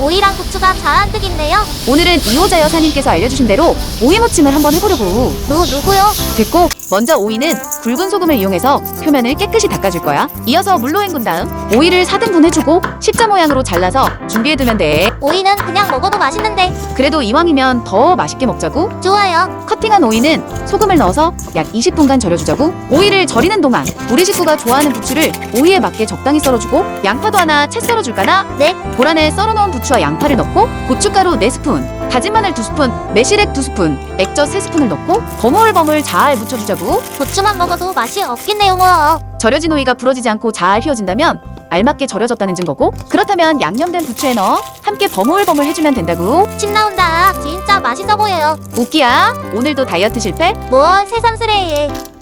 오이랑 고추가 잘안 되겠네요. 오늘은 이호자 여사님께서 알려주신 대로 오이 무침을 한번 해보려고. 누, 누구요? 됐고 먼저 오이는 굵은 소금을 이용해서 표면을 깨끗이 닦아줄 거야. 이어서 물로 헹군 다음 오이를 4등분 해주고 십자 모양으로 잘라서 준비해두면 돼. 오이는 그냥 먹어도 맛있는데. 그래도 이왕이면 더 맛있게 먹자고. 좋아요. 커팅한 오이는 소금을 넣어서 약 20분간 절여주자고. 오이를 절이는 동안 우리 식구가 좋아하는 부추를 오이에 맞게 적당히 썰어주고 양파도 하나 채 썰어줄까나? 네. 볼 안에 썰어놓은 부추와 양파를 넣고 고춧가루 4스푼, 다진 마늘 2스푼, 매실액 2스푼, 액젓 3스푼을 넣고 버물버물 잘 묻혀주자고. 고추만 먹어도 맛이 없겠네요, 뭐. 절여진 오이가 부러지지 않고 잘 휘어진다면 알맞게 절여졌다는 증거고 그렇다면 양념된 부추에 넣어 함께 버물버물 해주면 된다고 침 나온다. 진짜 맛있어 보여요. 웃기야 오늘도 다이어트 실패? 뭘 새삼스레.